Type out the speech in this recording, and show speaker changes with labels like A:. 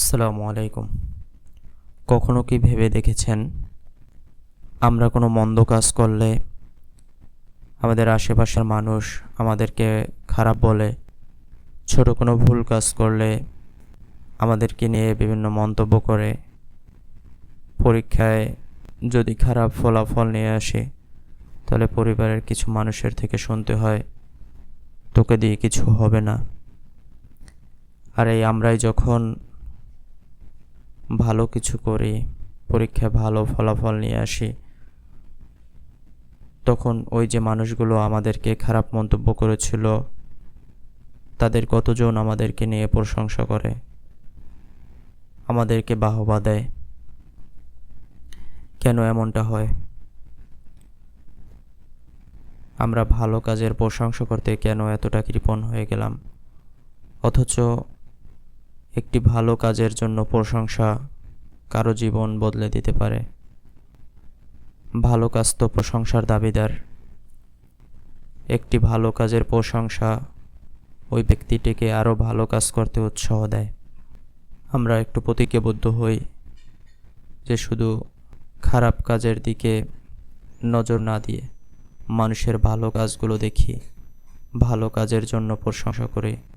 A: আসসালামু আলাইকুম। কখনো কি ভেবে দেখেছেন আমরা কোনো মন্দ কাজ করলে আমাদের আশেপাশের মানুষ আমাদেরকে খারাপ বলে, ছোট কোনো ভুল কাজ করলে আমাদেরকে নিয়ে বিভিন্ন মন্তব্য করে, পরীক্ষায় যদি খারাপ ফলাফল নিয়ে আসে, তাহলে পরিবারের কিছু মানুষের থেকে শুনতে হয়, তোকে দিয়ে কিছু হবে না। আর এই আমরাই যখন ভালো কিছু করি, পরীক্ষায় ভালো ফলাফল নিয়ে আসি। তখন ওই যে মানুষগুলো আমাদেরকে খারাপ মন্তব্য করেছিল, তাদের কতজন আমাদেরকে নিয়ে প্রশংসা করে, আমাদেরকে বাহবা দেয়। কেন এমনটা হয়? আমরা ভালো কাজের প্রশংসা করতে কেন এতটা কৃপণ হয়ে গেলাম? অথচ একটি ভালো কাজের জন্য প্রশংসা কারও জীবন বদলে দিতে পারে। ভালো কাজ তো প্রশংসার দাবিদার। একটি ভালো কাজের প্রশংসা ওই ব্যক্তিটিকে আরও ভালো কাজ করতে উৎসাহ দেয়। আমরা একটু প্রতিজ্ঞাবদ্ধ হই যে শুধু খারাপ কাজের দিকে নজর না দিয়ে মানুষের ভালো কাজগুলো দেখি, ভালো কাজের জন্য প্রশংসা করি।